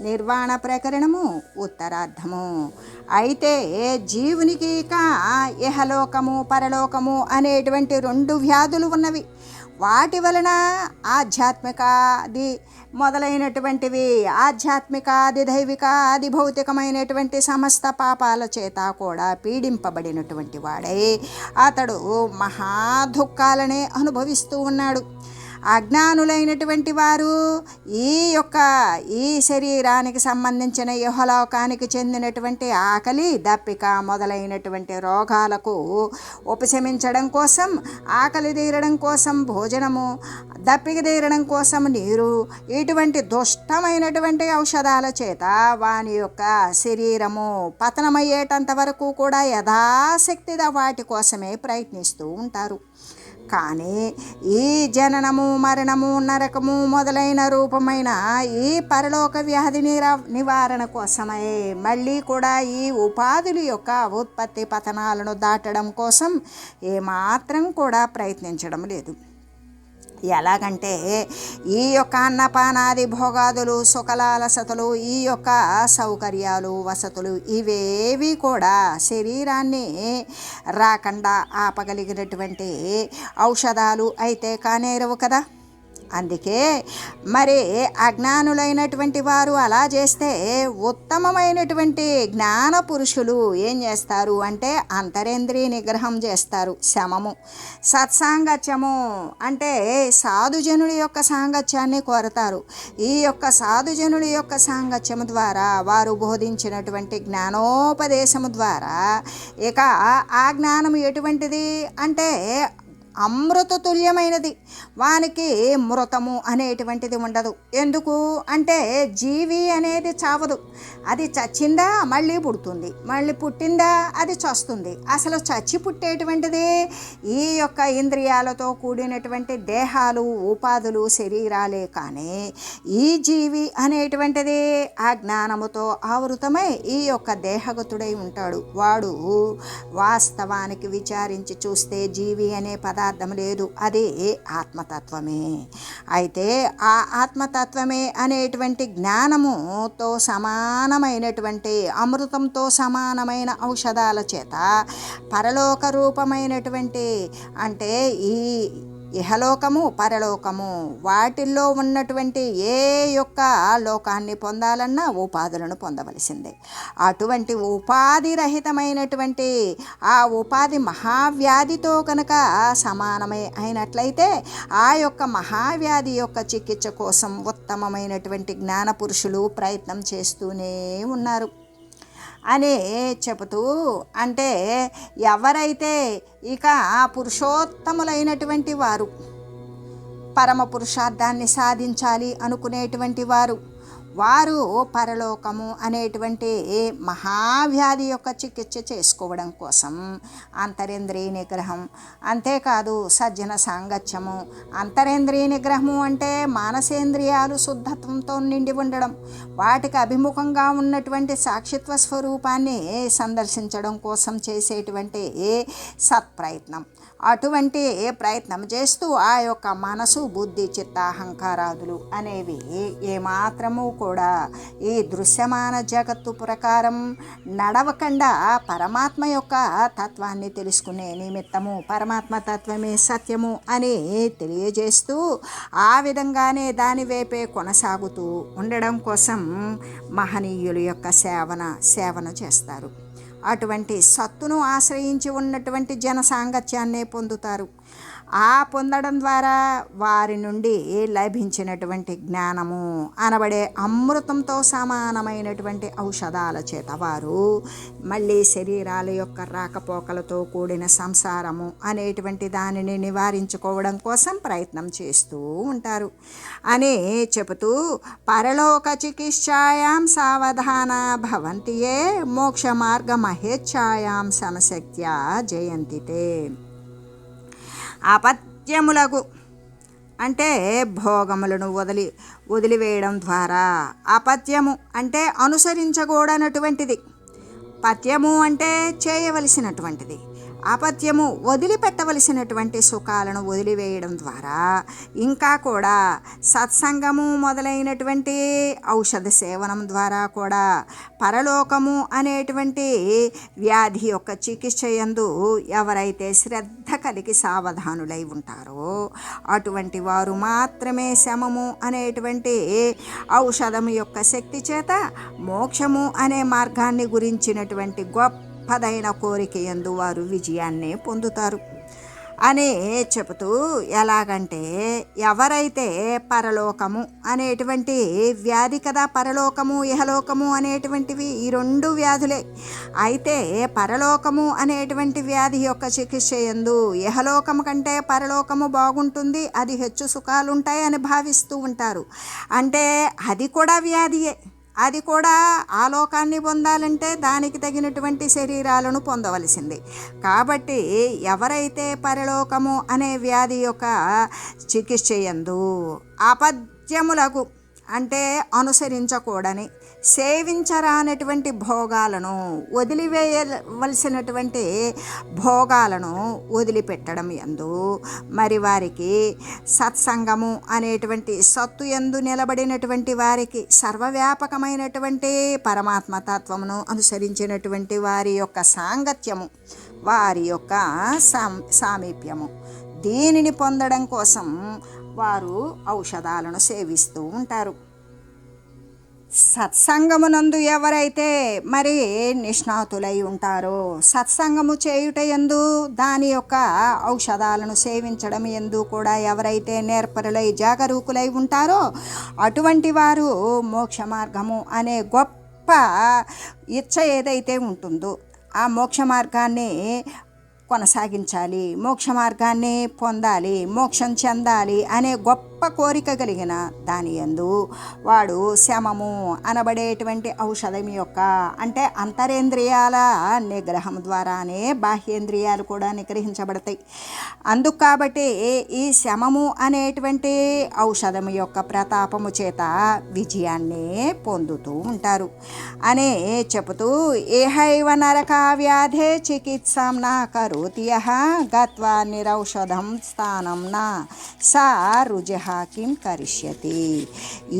నిర్వాణ ప్రకరణము ఉత్తరార్థము. అయితే జీవునికి ఇక ఇహలోకము పరలోకము అనేటువంటి రెండు వ్యాధులు ఉన్నవి. వాటి వలన ఆధ్యాత్మికాది మొదలైనటువంటివి ఆధ్యాత్మికాది దైవికాది భౌతికమైనటువంటి సమస్త పాపాల చేత కూడా పీడింపబడినటువంటి వాడే. అతడు మహా దుఃఖాలనే అనుభవిస్తూ ఉన్నాడు. అజ్ఞానులైనటువంటి వారు ఈ యొక్క ఈ శరీరానికి సంబంధించిన యుహలోకానికి చెందినటువంటి ఆకలి దప్పిక మొదలైనటువంటి రోగాలకు ఉపశమించడం కోసం ఆకలి తీరడం కోసం భోజనము దప్పిక తీరడం కోసం నీరు ఇటువంటి దుష్టమైనటువంటి ఔషధాల చేత వాని యొక్క శరీరము పతనమయ్యేటంత వరకు కూడా యథాశక్తిగా వాటి కోసమే ప్రయత్నిస్తూ ఉంటారు. కానీ ఈ జననము మరణము నరకము మొదలైన రూపమైన ఈ పరలోక వ్యాధి నిరా నివారణ కోసమే మళ్ళీ కూడా ఈ ఉపాధుల యొక్క ఉత్పత్తి పతనాలను దాటడం కోసం ఏమాత్రం కూడా ప్రయత్నించడం లేదు. ఎలాగంటే ఈ యొక్క అన్నపానాది భోగాదులు సుఖలాలసతలు ఈ యొక్క సౌకర్యాలు వసతులు ఇవేవి కూడా శరీరాన్ని రాకుండా ఆపగలిగినటువంటి ఔషధాలు అయితే కానేరవు కదా. అందుకే మరి అజ్ఞానులైనటువంటి వారు అలా చేస్తే ఉత్తమమైనటువంటి జ్ఞాన పురుషులు ఏం చేస్తారు అంటే అంతరేంద్రియ నిగ్రహం చేస్తారు శమము. సత్సాంగత్యము అంటే సాధుజనుడి యొక్క సాంగత్యాన్ని కోరతారు. ఈ యొక్క సాధుజనుడి యొక్క సాంగత్యము ద్వారా వారు బోధించినటువంటి జ్ఞానోపదేశము ద్వారా ఇక ఆ జ్ఞానం ఎటువంటిది అంటే అమృత తుల్యమైనది వానికి మృతము అనేటువంటిది ఉండదు. ఎందుకు? అంటే జీవి అనేది చావదు. అది చచ్చిందా? మళ్ళీ పుడుతుంది. మళ్ళీ పుట్టిందా? అది చస్తుంది. అసలు చచ్చి పుట్టేటువంటిది ఈ యొక్క ఇంద్రియాలతో కూడినటువంటి దేహాలు ఉపాధులు శరీరాలే కానీ ఈ జీవి అనేటువంటిది ఆ జ్ఞానముతో ఆవృతమై ఈ యొక్క దేహగతుడై ఉంటాడు. వాడు వాస్తవానికి విచారించి చూస్తే జీవి అనే పదార్థం లేదు. అది ఆత్మతత్వమే. అయితే ఆ ఆత్మతత్వమే అనేటువంటి జ్ఞానముతో సమానమైనటువంటి అమృతంతో సమానమైన ఔషధాల చేత పరలోక రూపమైనటువంటి అంటే ఈ ఇహలోకము పరలోకము. వాటిల్లో ఉన్నటువంటి ఏ యొక్క లోకాన్ని పొందాలన్నా ఉపాధులను పొందవలసిందే. అటువంటి ఉపాధి రహితమైనటువంటి ఆ ఉపాధి మహావ్యాధితో కనుక సమానమై అయినట్లయితే ఆ యొక్క మహావ్యాధి యొక్క చికిత్స కోసం ఉత్తమమైనటువంటి జ్ఞాన పురుషులు ప్రయత్నం చేస్తూనే ఉన్నారు. అని చెబుతూ అంటే ఎవరైతే ఇక పురుషోత్తములైనటువంటి వారు పరమ పురుషార్థాన్ని సాధించాలి అనుకునేటువంటి వారు వారు పరలోకము అనేటువంటి మహావ్యాధి యొక్క చికిత్స చేసుకోవడం కోసం అంతరేంద్రియ నిగ్రహం. అంతేకాదు సజ్జన సాంగత్యము. అంతరేంద్రియ నిగ్రహము అంటే మానసేంద్రియాలు శుద్ధత్వంతో నిండి ఉండడం. వాటికి అభిముఖంగా ఉన్నటువంటి సాక్షిత్వ స్వరూపాన్ని సందర్శించడం కోసం చేసేటువంటి సత్ప్రయత్నం. అటువంటి ప్రయత్నం చేస్తూ ఆ యొక్క మనసు బుద్ధి చిత్త అహంకారాదులు అనేవి ఏమాత్రము కూడా ఈ దృశ్యమాన జగత్తు ప్రకారం నడవకుండా పరమాత్మ యొక్క తత్వాన్ని తెలుసుకునే నిమిత్తము పరమాత్మ తత్వమే సత్యము అని తెలియజేస్తూ ఆ విధంగానే దాని వైపే కొనసాగుతూ ఉండడం కోసం మహనీయుల యొక్క సేవన సేవన చేస్తారు. అటువంటి సత్తును ఆశ్రయించి ఉన్నటువంటి జన సాంగత్యాన్నే పొందుతారు. ఆ పొందడం ద్వారా వారి నుండి లభించినటువంటి జ్ఞానము అనబడే అమృతంతో సమానమైనటువంటి ఔషధాల చేత వారు మళ్ళీ శరీరాల యొక్క రాకపోకలతో కూడిన సంసారము అనేటువంటి దానిని నివారించుకోవడం కోసం ప్రయత్నం చేస్తూ ఉంటారు. అని చెబుతూ పరలోక చికిత్సాయాం సావధాన భవంతియే మోక్ష మార్గ మహేచ్ఛాయాం సమశక్త్యా జయంతితే. అపత్యములకు అంటే భోగములను వదిలి వదిలివేయడం ద్వారా. అపత్యము అంటే అనుసరించకూడనటువంటిది. పత్యము అంటే చేయవలసినటువంటిది. అపత్యము వదిలిపెట్టవలసినటువంటి సుఖాలను వదిలివేయడం ద్వారా ఇంకా కూడా సత్సంగము మొదలైనటువంటి ఔషధ సేవనం ద్వారా కూడా పరలోకము అనేటువంటి వ్యాధి యొక్క చికిత్స యందు ఎవరైతే శ్రద్ధ కలిగి సావధానులై ఉంటారో అటువంటి వారు మాత్రమే శమము అనేటువంటి ఔషధము యొక్క శక్తి చేత మోక్షము అనే మార్గాన్ని గురించినటువంటి గొప్ప గొప్పదైన కోరిక ఎందు వారు విజయాన్ని పొందుతారు. అనే చెబుతూ ఎలాగంటే ఎవరైతే పరలోకము అనేటువంటి వ్యాధి కదా పరలోకము ఇహలోకము అనేటువంటివి ఈ రెండు వ్యాధులే. అయితే పరలోకము అనేటువంటి వ్యాధి యొక్క చికిత్స ఎందు ఇహలోకము కంటే పరలోకము బాగుంటుంది అది హెచ్చు సుఖాలుంటాయి అని భావిస్తూ ఉంటారు. అంటే అది కూడా వ్యాధియే. అది కూడా ఆ లోకాన్ని పొందాలంటే దానికి తగినటువంటి శరీరాలను పొందవలసింది. కాబట్టి ఎవరైతే పరలోకము అనే వ్యాధి యొక్క చికిత్స యందు అపద్యములకు అంటే అనుసరించకూడని సేవించరానటువంటి భోగాలను వదిలివేయవలసినటువంటి భోగాలను వదిలిపెట్టడం ఎందు మరి వారికి సత్సంగము అనేటువంటి సత్తు ఎందు నిలబడినటువంటి వారికి సర్వవ్యాపకమైనటువంటి పరమాత్మ తత్వమును అనుసరించినటువంటి వారి యొక్క సాంగత్యము వారి యొక్క సాం సామీప్యము. దీనిని పొందడం కోసం వారు ఔషధాలను సేవిస్తూ ఉంటారు. సత్సంగమునందు ఎవరైతే మరి నిష్ణాతులై ఉంటారో సత్సంగము చేయుట ఎందు దాని యొక్క ఔషధాలను సేవించడం ఎందు కూడా ఎవరైతే నేర్పరులై జాగరూకులై ఉంటారో అటువంటి వారు మోక్ష మార్గము అనే గొప్ప ఇచ్చ ఏదైతే ఉంటుందో ఆ మోక్ష మార్గాన్ని కొనసాగించాలి మోక్ష మార్గాన్ని పొందాలి మోక్షం చెందాలి అనే గొప్ప కోరిక కలిగిన దాని ఎందు వాడు శమము అనబడేటువంటి ఔషధం యొక్క అంటే అంతరేంద్రియాల నిగ్రహం ద్వారానే బాహ్యేంద్రియాలు కూడా నిగ్రహించబడతాయి. అందుకు కాబట్టి ఈ శమము అనేటువంటి ఔషధం యొక్క ప్రతాపము చేత విజయాన్ని పొందుతూ ఉంటారు. అనే చెబుతూ ఏహైవ నరక వ్యాధే చికిత్స నా కరోతి గత్వా నిరౌషధం స్థానం నా సా రుజహ కిం కరిష్యతి.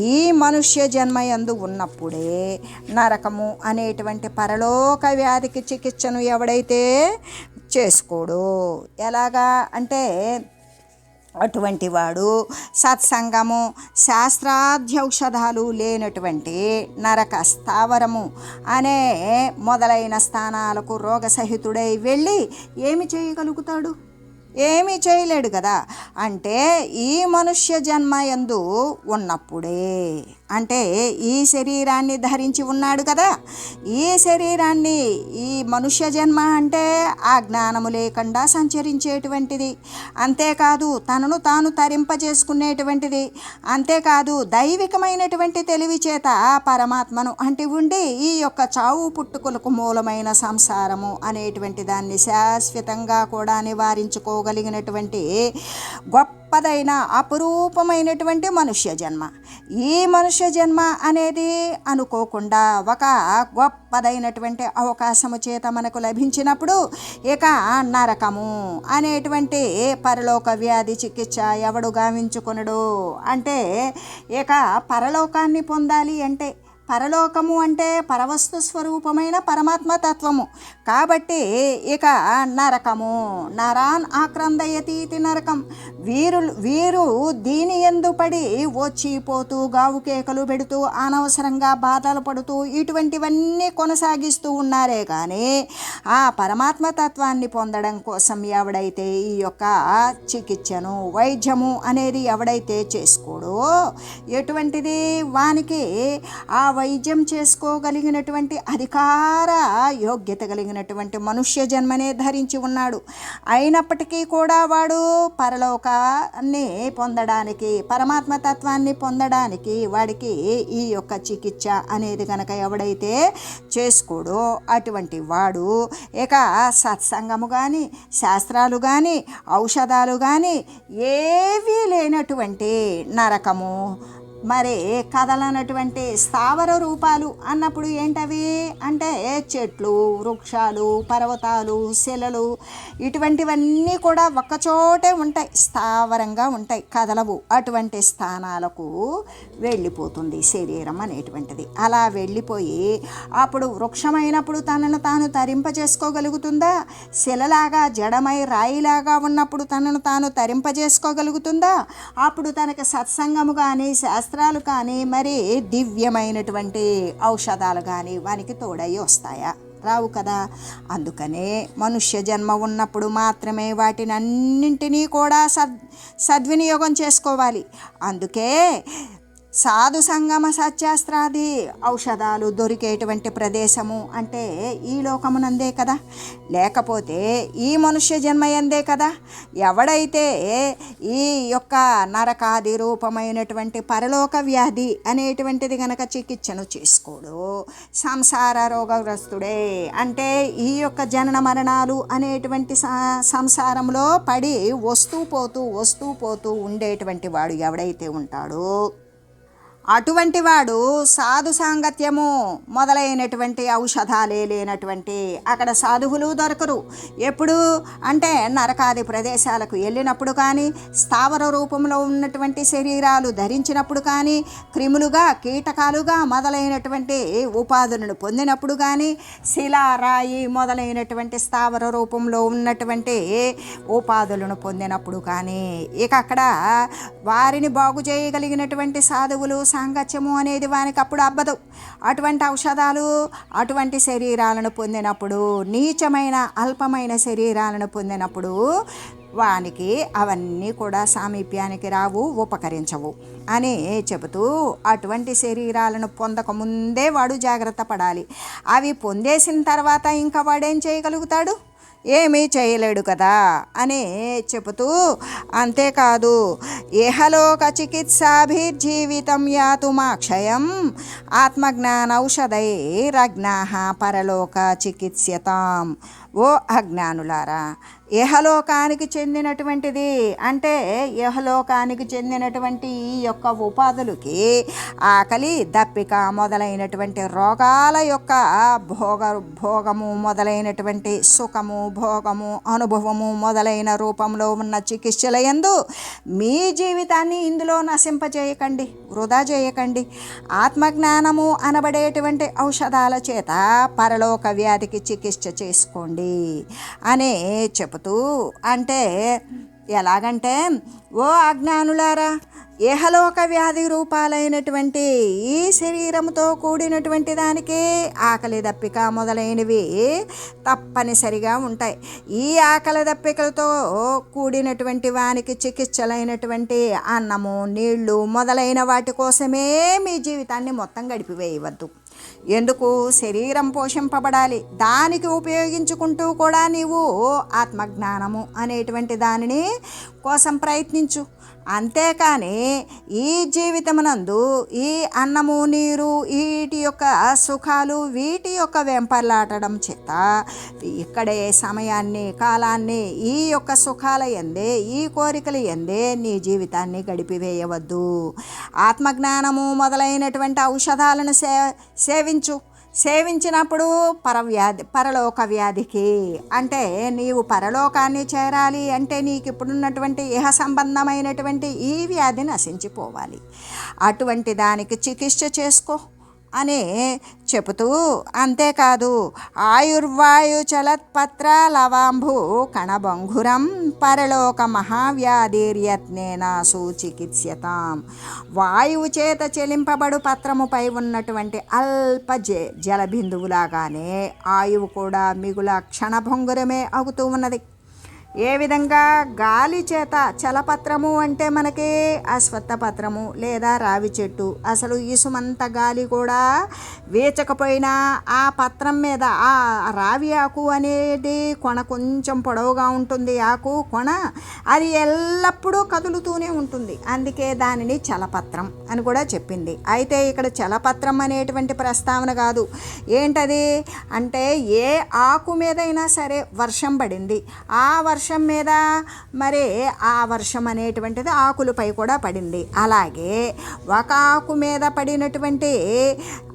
ఈ మనుష్య జన్మయందు ఉన్నప్పుడే నరకము అనేటువంటి పరలోక వ్యాధికి చికిత్సను ఎవడైతే చేసుకోడో ఎలాగా అంటే అటువంటి వాడు సత్సంగము శాస్త్రాధ్యౌషధాలు లేనటువంటి నరక స్థావరము అనే మొదలైన స్థానాలకు రోగసహితుడై వెళ్ళి ఏమి చేయగలుగుతాడు? ఏమీ చేయలేడు కదా. అంటే ఈ మనుష్య జన్మ ఎందు ఉన్నప్పుడే అంటే ఈ శరీరాన్ని ధరించి ఉన్నాడు కదా. ఈ శరీరాన్ని ఈ మనుష్య జన్మ అంటే ఆ జ్ఞానము లేకుండా సంచరించేటువంటిది. అంతేకాదు తనను తాను తరింపజేసుకునేటువంటిది. అంతేకాదు దైవికమైనటువంటి తెలివి చేత పరమాత్మను అంటే ఉండి ఈ యొక్క చావు పుట్టుకులకు మూలమైన సంసారము అనేటువంటి దాన్ని శాశ్వతంగా కూడా నివారించుకోగలిగినటువంటి గొప్ప గొప్పదైన అపురూపమైనటువంటి మనుష్య జన్మ. ఈ మనుష్య జన్మ అనేది అనుకోకుండా ఒక గొప్పదైనటువంటి అవకాశము చేత మనకు లభించినప్పుడు ఇక నరకము అనేటువంటి పరలోక వ్యాధి చికిత్స ఎవడు గావించుకునడు? అంటే ఇక పరలోకాన్ని పొందాలి అంటే పరలోకము అంటే పరవస్తు స్వరూపమైన పరమాత్మ తత్వము కాబట్టి ఇక నరకము నరాన్ ఆక్రందయతీతి నరకం. వీరు వీరు దీని ఎందు పడి వచ్చిపోతూ గావు కేకలు పెడుతూ అనవసరంగా బాధలు పడుతూ ఇటువంటివన్నీ కొనసాగిస్తూ ఉన్నారే కానీ ఆ పరమాత్మ తత్వాన్ని పొందడం కోసం ఎవడైతే ఈ యొక్క చికిత్సను వైద్యము అనేది ఎవడైతే చేసుకోడో ఎటువంటిది వానికి ఆ వైద్యం చేసుకోగలిగినటువంటి అధికార యోగ్యత కలిగిన కలిగినటువంటి మనుష్య జన్మనే ధరించి ఉన్నాడు. అయినప్పటికీ కూడా వాడు పరలోకాన్ని పొందడానికి పరమాత్మ తత్వాన్ని పొందడానికి వాడికి ఈ యొక్క చికిత్స అనేది కనుక ఎవడైతే చేసుకోడో అటువంటి వాడు ఇక సత్సంగము కానీ శాస్త్రాలు కానీ ఔషధాలు కానీ ఏవీ లేనటువంటి నరకము మరి కదలనటువంటి స్థావర రూపాలు అన్నప్పుడు ఏంటవి? అంటే చెట్లు వృక్షాలు పర్వతాలు శిలలు ఇటువంటివన్నీ కూడా ఒక్కచోటే ఉంటాయి స్థావరంగా ఉంటాయి కదలవు. అటువంటి స్థానాలకు వెళ్ళిపోతుంది శరీరం అనేటువంటిది. అలా వెళ్ళిపోయి అప్పుడు వృక్షమైనప్పుడు తనను తాను తరింపజేసుకోగలుగుతుందా శిలలాగా జడమై రాయిలాగా ఉన్నప్పుడు తనను తాను తరింపజేసుకోగలుగుతుందా అప్పుడు తనకు సత్సంగము కానీ శాస్త్రాలు కానీ మరి దివ్యమైనటువంటి ఔషధాలు కానీ వానికి తోడై వస్తాయా? రావు కదా. అందుకనే మనుష్య జన్మ ఉన్నప్పుడు మాత్రమే వాటిని అన్నింటినీ కూడా సద్ సద్వినియోగం చేసుకోవాలి. అందుకే సాధు సంగమ సత్యాస్త్రాది ఔషధాలు దొరికేటువంటి ప్రదేశము అంటే ఈ లోకమునందే కదా. లేకపోతే ఈ మనుష్య జన్మయందే కదా. ఎవడైతే ఈ యొక్క నరకాది రూపమైనటువంటి పరలోక వ్యాధి అనేటువంటిది గనక చికిత్సను చేసుకోడు సంసార రోగగ్రస్తుడే. అంటే ఈ యొక్క జనన మరణాలు అనేటువంటి సంసారంలో పడి వస్తూ పోతూ వస్తూ పోతూ ఉండేటువంటి వాడు ఎవడైతే ఉంటాడో అటువంటి వాడు సాధు సాంగత్యము మొదలైనటువంటి ఔషధాలే లేనటువంటి అక్కడ సాధువులు దొరకరు. ఎప్పుడు? అంటే నరకాది ప్రదేశాలకు వెళ్ళినప్పుడు కానీ స్థావర రూపంలో ఉన్నటువంటి శరీరాలు ధరించినప్పుడు కానీ క్రిములుగా కీటకాలుగా మొదలైనటువంటి ఉపాధులను పొందినప్పుడు కానీ శిలా రాయి మొదలైనటువంటి స్థావర రూపంలో ఉన్నటువంటి ఉపాధులను పొందినప్పుడు కానీ ఇక అక్కడ వారిని బాగు చేయగలిగినటువంటి సాధువులు సాంగత్యము అనేది వానికి అప్పుడు అబ్బదు అటువంటి ఔషధాలు అటువంటి శరీరాలను పొందినప్పుడు నీచమైన అల్పమైన శరీరాలను పొందినప్పుడు వానికి అవన్నీ కూడా సామీప్యానికి రావు ఉపకరించవు అని చెబుతూ అటువంటి శరీరాలను పొందకముందే వాడు జాగ్రత్త పడాలి. అవి పొందేసిన తర్వాత ఇంకా వాడేం చేయగలుగుతాడు? ఏమీ చేయలేడు కదా అని చెబుతూ అంతేకాదు ఇహలోక చికిత్సాభిర్జీవితం యాతుమాక్షయం ఆత్మజ్ఞానౌషధైరజ్ఞా పరలోక చికిత్స్యతాం. ఓ అజ్ఞానులారా ఇహలోకానికి చెందినటువంటిది అంటే ఇహలోకానికి చెందినటువంటి ఈ యొక్క ఉపాధులకి ఆకలి దప్పిక మొదలైనటువంటి రోగాల యొక్క భోగ భోగము మొదలైనటువంటి సుఖము భోగము అనుభవము మొదలైన రూపంలో ఉన్న చికిత్సల ఎందు మీ జీవితాన్ని ఇందులో నశింపజేయకండి వృధా చేయకండి. ఆత్మజ్ఞానము అనబడేటువంటి ఔషధాల చేత పరలోక వ్యాధికి చికిత్స చేసుకోండి. అనే చెబుతూ అంటే ఎలాగంటే ఓ అజ్ఞానులారా ఏహలోక వ్యాధి రూపాలైనటువంటి ఈ శరీరంతో కూడినటువంటి దానికి ఆకలి దప్పిక మొదలైనవి తప్పనిసరిగా ఉంటాయి. ఈ ఆకలి దప్పికలతో కూడినటువంటి వానికి చికిత్సలైనటువంటి అన్నము నీళ్ళు మొదలైన వాటి కోసమే మీ జీవితాన్ని మొత్తం గడిపివేయవద్దు. ఎందుకు శరీరం పోషింపబడాలి? దానికి ఉపయోగించుకుంటూ కూడా నీవు ఆత్మజ్ఞానము అనేటువంటి దానిని కోసం ప్రయత్నించు. అంతేకాని ఈ జీవితమునందు ఈ అన్నము నీరు వీటి యొక్క సుఖాలు వీటి యొక్క వెంపర్లాటడం చేత ఇక్కడే సమయాన్ని కాలాన్ని ఈ యొక్క సుఖాల ఎందే ఈ కోరికలు ఎందే నీ జీవితాన్ని గడిపివేయవద్దు. ఆత్మజ్ఞానము మొదలైనటువంటి ఔషధాలను సే సేవించు. సేవించినప్పుడు పరవ్యాధి పరలోక వ్యాధికి. అంటే నీవు పరలోకాన్ని చేరాలి అంటే నీకు ఇప్పుడున్నటువంటి ఇహ సంబంధమైనటువంటి ఈ వ్యాధి నశించిపోవాలి. అటువంటి దానికి చికిత్స చేసుకో. అని చెబుతూ అంతేకాదు ఆయుర్వాయు చలత్పత్ర లవాంభు కణభంగురం పరలోక మహావ్యాధిర్యత్నేన సూచికిత్స్యతాం. వాయువు చేత చెలింపబడు పత్రముపై ఉన్నటువంటి అల్ప జ జలబిందువులాగానే ఆయువు కూడా మిగుల క్షణభంగురమే అవుతూ ఉన్నది. ఏ విధంగా గాలి చేత చలపత్రము అంటే మనకి అశ్వత్థపత్రము లేదా రావి చెట్టు. అసలు ఇసుమంత గాలి కూడా వేచకపోయినా ఆ పత్రం మీద ఆ రావి ఆకు అనేది కొన కొంచెం పొడవుగా ఉంటుంది. ఆకు కొన అది ఎల్లప్పుడూ కదులుతూనే ఉంటుంది. అందుకే దానిని చలపత్రం అని కూడా చెప్పింది. అయితే ఇక్కడ చలపత్రం అనేటువంటి ప్రస్తావన కాదు. ఏంటది? అంటే ఏ ఆకు మీదైనా సరే వర్షం పడింది. ఆ వర్షం వర్షం మీద? మరి ఆ వర్షం అనేటువంటిది ఆకులపై కూడా పడింది. అలాగే ఒక ఆకు మీద పడినటువంటి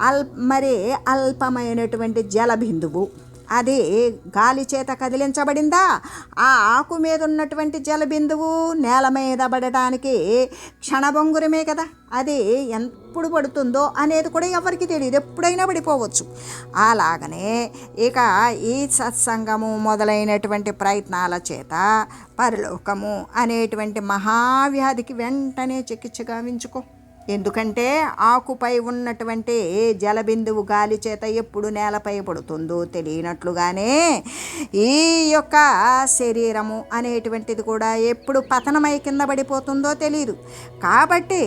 అల్ మరి అల్పమైనటువంటి జలబిందువు. అది గాలి చేత కదిలించబడిందా? ఆ ఆకు మీద ఉన్నటువంటి జలబిందువు నేల మీద పడడానికి క్షణభంగురమే కదా. అది ఎప్పుడు పడుతుందో అనేది కూడా ఎవరికి తెలియదు. ఎప్పుడైనా పడిపోవచ్చు. అలాగనే ఇక ఈ సత్సంగము మొదలైనటువంటి ప్రయత్నాల చేత పరలోకము అనేటువంటి మహావ్యాధికి వెంటనే చికిత్స గావించుకో. ఎందుకంటే ఆకుపై ఉన్నటువంటి జలబిందువు గాలి చేత ఎప్పుడు నేలపై పడుతుందో తెలియనట్లుగానే ఈ యొక్క శరీరము అనేటువంటిది కూడా ఎప్పుడు పతనమై కింద పడిపోతుందో తెలియదు కాబట్టి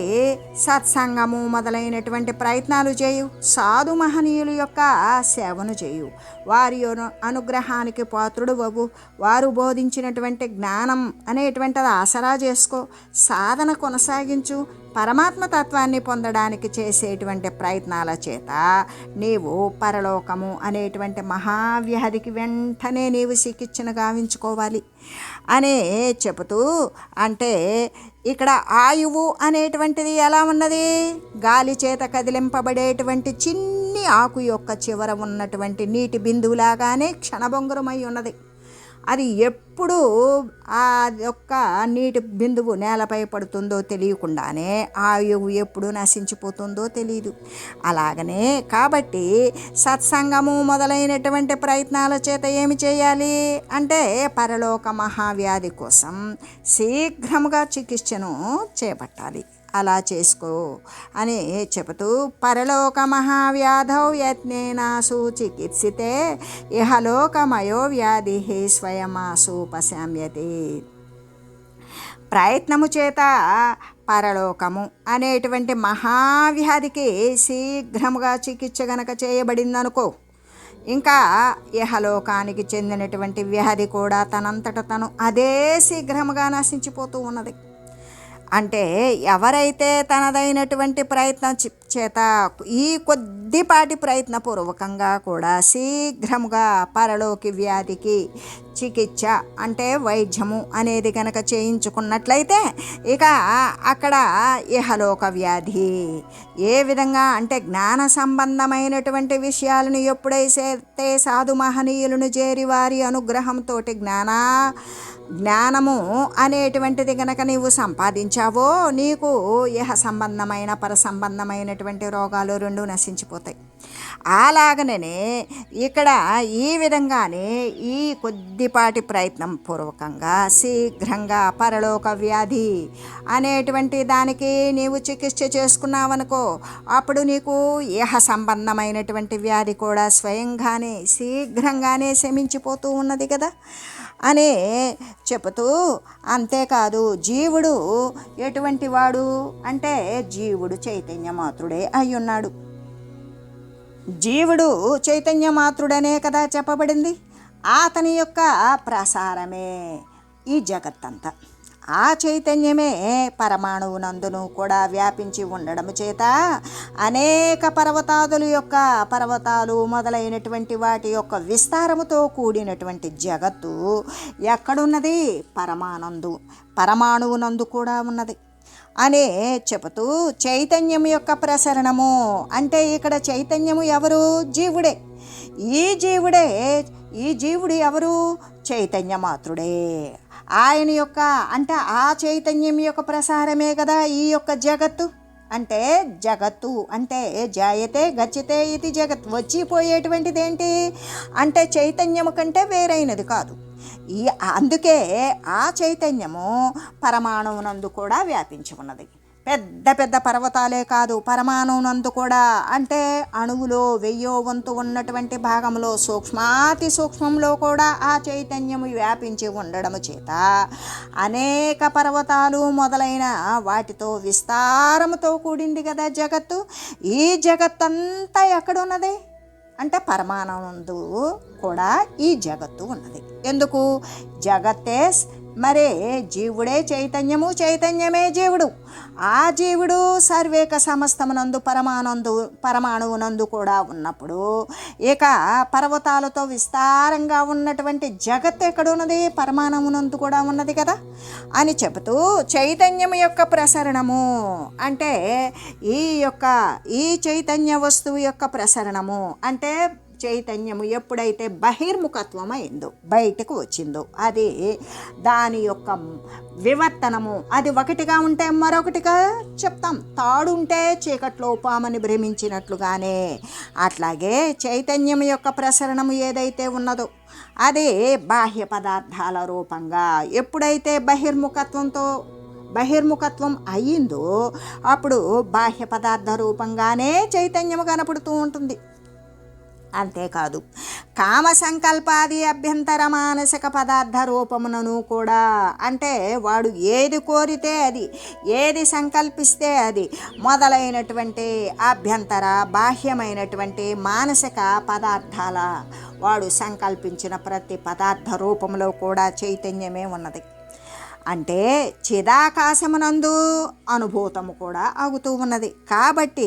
సత్సంగము మొదలైనటువంటి ప్రయత్నాలు చేయు సాధు మహనీయుల యొక్క సేవను చేయు. వారి అను- అనుగ్రహానికి పాత్రుడు అవ్వు వారు బోధించినటువంటి జ్ఞానం అనేటువంటిది ఆసరా చేసుకో సాధన కొనసాగించు పరమాత్మ తత్వాన్ని పొందడానికి చేసేటువంటి ప్రయత్నాల చేత నీవు పరలోకము అనేటువంటి మహావ్యాధికి వెంటనే నీవు చికిత్సను గావించుకోవాలి. అనే చెబుతూ అంటే ఇక్కడ ఆయువు అనేటువంటిది ఎలా ఉన్నది? గాలి చేత కదిలింపబడేటువంటి చిన్ని ఆకు యొక్క చివర ఉన్నటువంటి నీటి బిందువులాగానే క్షణభంగురమై ఉన్నది. అది ఎప్పుడు ఆ యొక్క నీటి బిందువు నేలపై పడుతుందో తెలియకుండానే ఆయువు ఎప్పుడు నశించిపోతుందో తెలియదు అలాగనే కాబట్టి సత్సంగము మొదలైనటువంటి ప్రయత్నాల చేత ఏమి చేయాలి? అంటే పరలోక మహావ్యాధి కోసం శీఘ్రముగా చికిత్సను చేపట్టాలి. అలా చేసుకో అని చెబుతూ పరలోక మహావ్యాధౌ యత్నేనాసు చికిత్సితే ఇహలోకమయో వ్యాధి స్వయమాసు పశామ్యతి ప్రయత్నము చేత పరలోకము అనేటువంటి మహావ్యాధికి శీఘ్రముగా చికిత్స గనక చేయబడిందనుకో ఇంకా ఇహలోకానికి చెందినటువంటి వ్యాధి కూడా తనంతట తను అదే శీఘ్రముగా నశించిపోతూ ఉన్నది. అంటే ఎవరైతే తనదైనటువంటి ప్రయత్నం చేత ఈ కొద్దిపాటి ప్రయత్నపూర్వకంగా కూడా శీఘ్రముగా పరలోకి వ్యాధికి చికిత్స అంటే వైద్యము అనేది కనుక చేయించుకున్నట్లయితే ఇక అక్కడ ఇహలోక వ్యాధి. ఏ విధంగా అంటే జ్ఞాన సంబంధమైనటువంటి విషయాలను ఎప్పుడైతే సాధు మహనీయులను చేరి వారి అనుగ్రహంతో జ్ఞాన జ్ఞానము అనేటువంటిది గనక నీవు సంపాదించావో నీకు ఇహ సంబంధమైన పర సంబంధమైనటువంటి రోగాలు రెండు నశించిపోతాయి. అలాగనే ఇక్కడ ఈ విధంగానే ఈ కొద్దిపాటి ప్రయత్నం పూర్వకంగా శీఘ్రంగా పరలోక వ్యాధి అనేటువంటి దానికి నీవు చికిత్స చేసుకున్నావనుకో అప్పుడు నీకు ఇహ సంబంధమైనటువంటి వ్యాధి కూడా స్వయంగానే శీఘ్రంగానే శమించిపోతూ ఉన్నది కదా? అని చెబుతూ అంతేకాదు జీవుడు ఎటువంటి వాడు? అంటే జీవుడు చైతన్య మాత్రుడే ఉన్నాడు జీవుడు చైతన్య మాత్రుడనే కదా చెప్పబడింది. అతని యొక్క ప్రసారమే ఈ జగత్తంతా. ఆ చైతన్యమే పరమాణువునందును కూడా వ్యాపించి ఉండడం చేత అనేక పర్వతాదుల యొక్క పర్వతాలు మొదలైనటువంటి వాటి యొక్క విస్తారముతో కూడినటువంటి జగత్తు ఎక్కడున్నది? పరమానందు. పరమాణువునందు కూడా ఉన్నది. అనే చెబుతూ చైతన్యం యొక్క ప్రసరణము. అంటే ఇక్కడ చైతన్యము ఎవరు? జీవుడే. ఈ జీవుడే ఈ జీవుడు ఎవరు? చైతన్య ఆయన యొక్క అంటే ఆ చైతన్యం యొక్క ప్రసారమే కదా ఈ యొక్క జగత్తు. అంటే జగత్తు అంటే జాయతే గచ్చితే ఇది జగత్. వచ్చిపోయేటువంటిది ఏంటి అంటే చైతన్యము కంటే వేరైనది కాదు. ఈ అందుకే ఆ చైతన్యము పరమాణువునందు కూడా వ్యాపించి ఉన్నది. పెద్ద పెద్ద పర్వతాలే కాదు పరమాణువునందు కూడా. అంటే అణువులో వెయ్యో వంతు ఉన్నటువంటి భాగంలో సూక్ష్మాతి సూక్ష్మంలో కూడా ఆ చైతన్యము వ్యాపించి ఉండడము చేత అనేక పర్వతాలు మొదలైన వాటితో విస్తారముతో కూడింది కదా జగత్తు. ఈ జగత్తంతా ఎక్కడున్నది? అంటే పరమానందు కూడా ఈ జగత్తు ఉన్నది. ఎందుకు? జగత్తే మరే జీవుడే చైతన్యము చైతన్యమే జీవుడు. ఆ జీవుడు సర్వేక సమస్తమునందు పరమానందు పరమాణువునందు కూడా ఉన్నప్పుడు ఇక పర్వతాలతో విస్తారంగా ఉన్నటువంటి జగత్ ఎక్కడున్నది? పరమాణువునందు కూడా ఉన్నది కదా? అని చెబుతూ చైతన్యం యొక్క ప్రసరణము అంటే ఈ యొక్క ఈ చైతన్య వస్తువు యొక్క ప్రసరణము అంటే చైతన్యము ఎప్పుడైతే బహిర్ముఖత్వం అయిందో బయటకు వచ్చిందో అది దాని యొక్క వివర్తనము. అది ఒకటిగా ఉంటే మరొకటిగా చెప్తాం. తాడుంటే చీకట్లో పామని భ్రమించినట్లుగానే. అట్లాగే చైతన్యం యొక్క ప్రసరణము ఏదైతే ఉన్నదో అదే బాహ్య పదార్థాల రూపంగా ఎప్పుడైతే బహిర్ముఖత్వంతో బహిర్ముఖత్వం అయ్యిందో అప్పుడు బాహ్య పదార్థ రూపంగానే చైతన్యము కనపడుతూ ఉంటుంది. అంతేకాదు. కామ సంకల్పాది అభ్యంతర మానసిక పదార్థ రూపమునను కూడా. అంటే వాడు ఏది కోరితే అది ఏది సంకల్పిస్తే అది మొదలైనటువంటి అభ్యంతర బాహ్యమైనటువంటి మానసిక పదార్థాల వాడు సంకల్పించిన ప్రతి పదార్థ రూపంలో కూడా చైతన్యమే ఉన్నది. అంటే చిదాకాశమునందు అనుభూతము కూడా ఆగుతూ ఉన్నది. కాబట్టి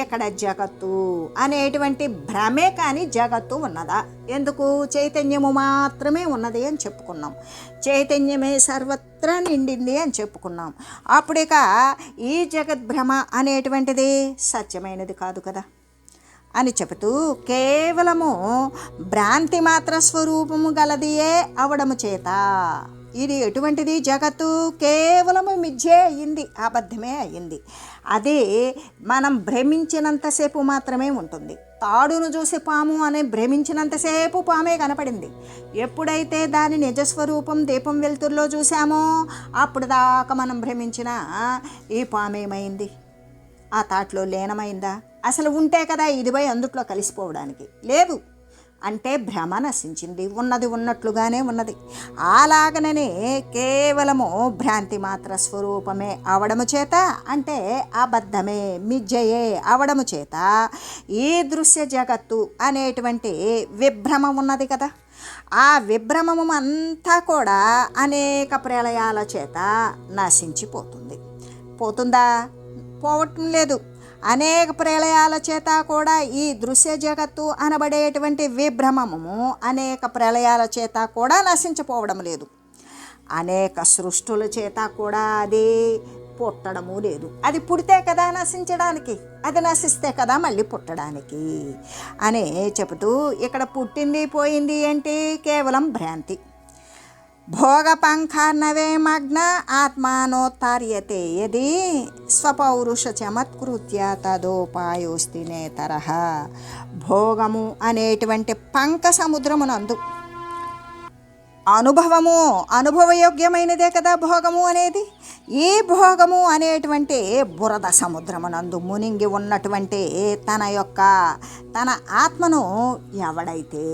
ఇక్కడ జగత్తు అనేటువంటి భ్రమే కానీ జగత్తు ఉన్నదా? ఎందుకు? చైతన్యము మాత్రమే ఉన్నది అని చెప్పుకున్నాం. చైతన్యమే సర్వత్రా నిండింది అని చెప్పుకున్నాం. అప్పుడిక ఈ జగద్భ్రమ అనేటువంటిది సత్యమైనది కాదు కదా? అని చెబుతూ కేవలము భ్రాంతి మాత్ర స్వరూపము గలదియే అవడము చేత ఇది ఎటువంటిది? జగత్తు కేవలము మిథ్యే అయ్యింది అబద్ధమే అయ్యింది అది మనం భ్రమించినంతసేపు మాత్రమే ఉంటుంది. తాడును చూసి పాము అని భ్రమించినంతసేపు పామే కనపడింది. ఎప్పుడైతే దాని నిజస్వరూపం దీపం వెలుతురులో చూసామో అప్పుడు దాకా మనం భ్రమించిన ఈ పామేమైంది ఆ తాట్లో లీనమైందా? అసలు ఉంటే కదా ఇది పోయి అందుట్లో కలిసిపోవడానికి. లేదు అంటే భ్రమ నశించింది. ఉన్నది ఉన్నట్లుగానే ఉన్నది. అలాగననే కేవలము భ్రాంతి మాత్ర స్వరూపమే అవడము చేత అంటే అబద్ధమే మిజ్జయే అవడము చేత. ఈ దృశ్య జగత్తు అనేటువంటి విభ్రమం ఉన్నది కదా. ఆ విభ్రమము అంతా కూడా అనేక ప్రళయాల చేత నశించిపోతుంది. పోతుందా? పోవటం లేదు. అనేక ప్రళయాల చేత కూడా ఈ దృశ్య జగత్తు అనబడేటువంటి విభ్రమము అనేక ప్రళయాల చేత కూడా నశించిపోవడం లేదు. అనేక సృష్టుల చేత కూడా అది పుట్టడము లేదు. అది పుడితే కదా నశించడానికి అది నశిస్తే కదా మళ్ళీ పుట్టడానికి. అని చెబుతూ ఇక్కడ పుట్టింది పోయింది ఏంటి కేవలం భ్రాంతి. భోగపంఖార్ణవే మగ్న ఆత్మానోత్తార్యతే యది స్వపౌరుష చమత్కృత్య తదోపాయోస్తి నేతరహ భోగము అనేటువంటి పంక సముద్రమునందు అనుభవము అనుభవయోగ్యమైనదే కదా భోగము అనేది? ఈ భోగము అనేటువంటి బురద సముద్రమునందు మునింగి ఉన్నటువంటి తన యొక్క తన ఆత్మను ఎవడైతే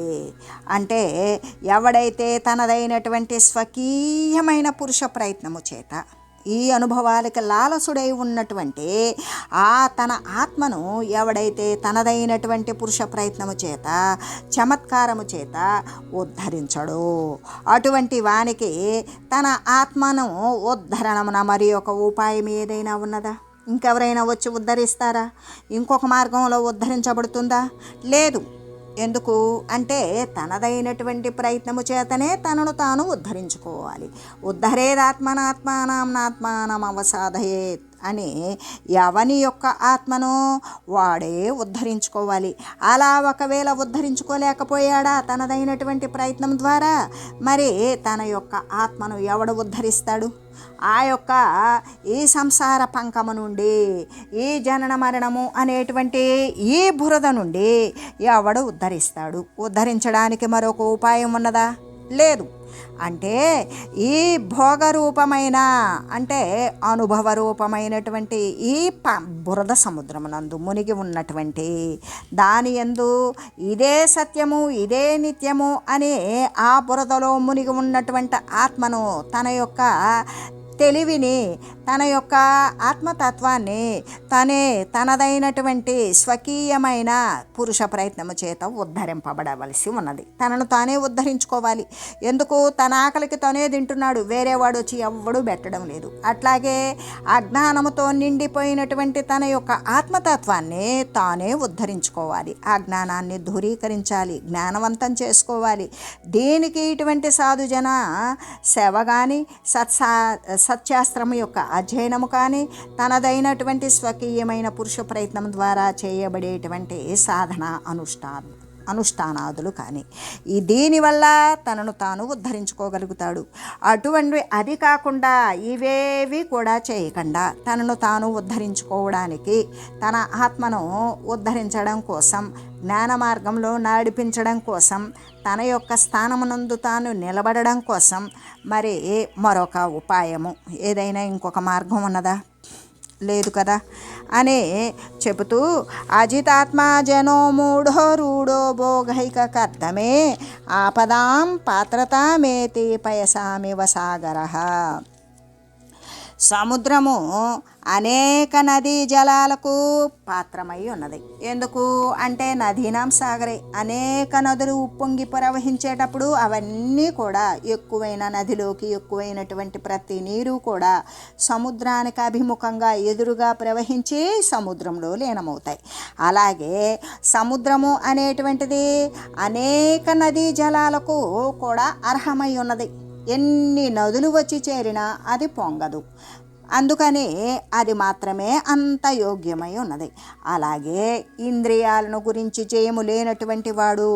అంటే ఎవడైతే తనదైనటువంటి స్వకీయమైన పురుష ప్రయత్నము చేత ఈ అనుభవాలకి లాలసుడై ఉన్నటువంటి ఆ తన ఆత్మను ఎవడైతే తనదైనటువంటి పురుష ప్రయత్నము చేత చమత్కారము చేత ఉద్ధరించడు. అటువంటి వానికి తన ఆత్మను ఉద్ధరణమున మరి ఒక ఉపాయం ఏదైనా ఉన్నదా? ఇంకెవరైనా వచ్చి ఉద్ధరిస్తారా? ఇంకొక మార్గంలో ఉద్ధరించబడుతుందా? లేదు. ఎందుకు? అంటే తనదైనటువంటి ప్రయత్నము చేతనే తనను తాను ఉద్ధరించుకోవాలి. ఉద్ధరేదాత్మనాత్మానం నాత్మానం అవసాధయేత్ అని ఎవని యొక్క ఆత్మను వాడే ఉద్ధరించుకోవాలి. అలా ఒకవేళ ఉద్ధరించుకోలేకపోయాడా తనదైనటువంటి ప్రయత్నం ద్వారా? మరి తన యొక్క ఆత్మను ఎవడు ఉద్ధరిస్తాడు? ఆ యొక్క ఈ సంసార పంకము నుండి ఈ జనన మరణము అనేటువంటి ఈ బురద నుండి ఎవడు ఉద్ధరిస్తాడు? ఉద్ధరించడానికి మరొక ఉపాయం ఉన్నదా? లేదు. అంటే ఈ భోగరూపమైన అంటే అనుభవ రూపమైనటువంటి ఈ ప బురద సముద్రమునందు మునిగి ఉన్నటువంటి దాని ఎందు ఇదే సత్యము ఇదే నిత్యము అని ఆ బురదలో మునిగి ఉన్నటువంటి ఆత్మను తన యొక్క తెలివిని తన యొక్క ఆత్మతత్వాన్ని తనే తనదైనటువంటి స్వకీయమైన పురుష ప్రయత్నము చేత ఉద్ధరింపబడవలసి ఉన్నది. తనను తానే ఉద్ధరించుకోవాలి. ఎందుకు? తన ఆకలికి తనే తింటున్నాడు. వేరేవాడు వచ్చి ఎవ్వడు పెట్టడం లేదు. అట్లాగే అజ్ఞానముతో నిండిపోయినటువంటి తన యొక్క ఆత్మతత్వాన్ని తానే ఉద్ధరించుకోవాలి. ఆ జ్ఞానాన్ని దూరీకరించాలి. జ్ఞానవంతం చేసుకోవాలి. దీనికి ఇటువంటి సాధుజన? సేవ కానీ సత్సా సత్శాస్త్రము యొక్క అధ్యయనము కానీ తనదైనటువంటి స్వకీయమైన పురుష ప్రయత్నం ద్వారా చేయబడేటువంటి సాధన అనుష్ఠానం. అనుష్ఠానాదులు కానీ. ఈ దీనివల్ల తనను తాను ఉద్ధరించుకోగలుగుతాడు. అటువంటి అది కాకుండా ఇవేవి కూడా చేయకుండా తనను తాను ఉద్ధరించుకోవడానికి తన ఆత్మను ఉద్ధరించడం కోసం జ్ఞాన మార్గంలో నడిపించడం కోసం తన యొక్క స్థానమునందు తాను నిలబడడం కోసం మరి మరొక ఉపాయము. ఏదైనా ఇంకొక మార్గం ఉన్నదా? లేదు కదా? అని చెబుతూ అజితాత్మ జనో మూఢో రూఢో భోగైక కర్తమే ఆపదాం పాత్రతామేతి పయసామివ సాగర సముద్రము అనేక నదీ జలాలకు పాత్రమై ఉన్నది. ఎందుకు? అంటే నదీనాం సాగరే. అనేక నదులు ఉప్పొంగి ప్రవహించేటప్పుడు అవన్నీ కూడా ఎక్కువైన నదిలోకి ఎక్కువైనటువంటి ప్రతి నీరు కూడా సముద్రానికి అభిముఖంగా ఎదురుగా ప్రవహించి సముద్రంలో లీనమవుతాయి. అలాగే సముద్రము అనేటువంటిది అనేక నదీ జలాలకు కూడా అర్హమై ఉన్నది. ఎన్ని నదులు వచ్చి చేరినా అది పొంగదు. అందుకని అది మాత్రమే అంత యోగ్యమై ఉన్నది. అలాగే ఇంద్రియాలను గురించి జయము లేనటువంటి వాడు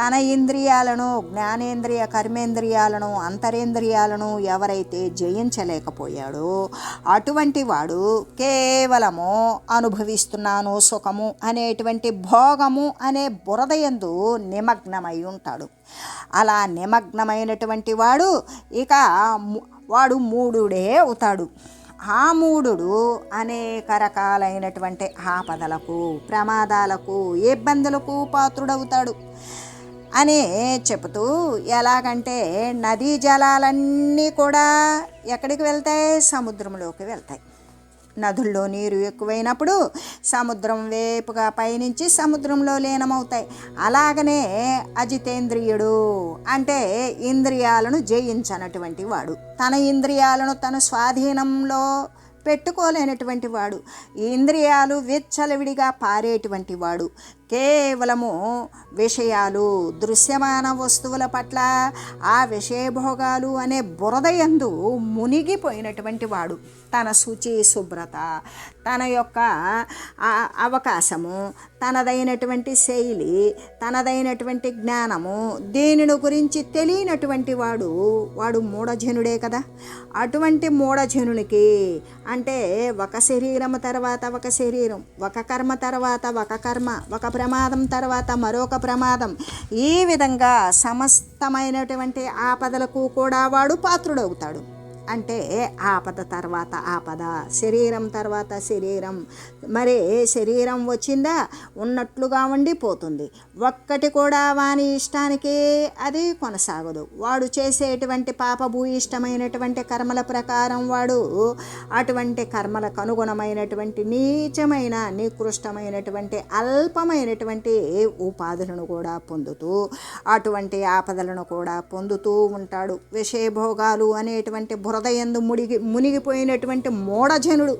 తన ఇంద్రియాలను జ్ఞానేంద్రియ కర్మేంద్రియాలను అంతరేంద్రియాలను ఎవరైతే జయించలేకపోయాడో అటువంటి వాడు కేవలము అనుభవిస్తున్నాను సుఖము అనేటువంటి భోగము అనే బురదయందు నిమగ్నమై ఉంటాడు. అలా నిమగ్నమైనటువంటి వాడు ఇక వాడు మూడుడే అవుతాడు. హామూడు అనేక రకాలైనటువంటి ఆపదలకు ప్రమాదాలకు ఇబ్బందులకు పాత్రుడవుతాడు. అని చెబుతూ ఎలాగంటే నదీ జలాలన్నీ కూడా ఎక్కడికి వెళ్తాయి? సముద్రంలోకి వెళ్తాయి. నదుల్లో నీరు ఎక్కువైనప్పుడు సముద్రం వేపుగా పయనించి సముద్రంలో లీనమవుతాయి. అలాగనే అజితేంద్రియుడు అంటే ఇంద్రియాలను జయించనటువంటి వాడు. తన ఇంద్రియాలను తన స్వాధీనంలో పెట్టుకోలేనటువంటి వాడు. ఇంద్రియాలు విచ్చలవిడిగా పారేటువంటి వాడు. కేవలము విషయాలు దృశ్యమాన వస్తువుల పట్ల ఆ విషయభోగాలు అనే బురదయందు మునిగిపోయినటువంటి వాడు. తన శుచి శుభ్రత తన యొక్క అవకాశము తనదైనటువంటి శైలి తనదైనటువంటి జ్ఞానము దేనిని గురించి తెలియనటువంటి వాడు వాడు మూఢజనుడే కదా. అటువంటి మూఢజనునికి అంటే ఒక శరీరం తర్వాత ఒక శరీరం ఒక కర్మ తర్వాత ఒక కర్మ ఒక ప్రమాదం తర్వాత మరొక ప్రమాదం. ఈ విధంగా సమస్తమైనటువంటి ఆపదలకు కూడా వాడు పాత్రుడవుతాడు. అంటే ఆపద తర్వాత ఆపద శరీరం తర్వాత శరీరం. మరి శరీరం వచ్చిందా? ఉన్నట్లుగా ఉండిపోతుంది. ఒక్కటి కూడా వాని ఇష్టానికి అది కొనసాగదు. వాడు చేసేటువంటి పాపభూయిష్టమైనటువంటి కర్మల ప్రకారం వాడు అటువంటి కర్మలకు అనుగుణమైనటువంటి నీచమైన నికృష్టమైనటువంటి అల్పమైనటువంటి ఉపాధులను కూడా పొందుతూ అటువంటి ఆపదలను కూడా పొందుతూ ఉంటాడు. విషయభోగాలు అనేటువంటి హృదయందు మునిగి మునిగిపోయినటువంటి మూఢజనుడు.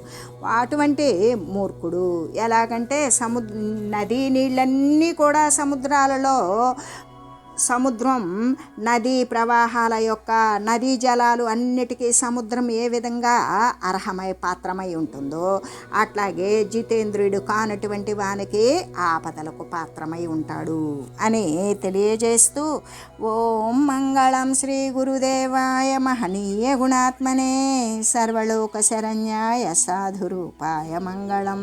అటువంటి మూర్ఖుడు. ఎలాగంటే సముద్ర నదీ నీళ్ళన్నీ కూడా సముద్రాలలో సముద్రం నదీ ప్రవాహాల యొక్క నదీ జలాలు అన్నిటికీ సముద్రం ఏ విధంగా అర్హమై పాత్రమై ఉంటుందో అట్లాగే జితేంద్రుడు కానటువంటి వానికి ఆపదలకు పాత్రమై ఉంటాడు అని తెలియజేస్తూ ఓం మంగళం శ్రీ గురుదేవాయ మహనీయ గుణాత్మనే సర్వలోక శరణ్యాయ సాధురూపాయ మంగళం.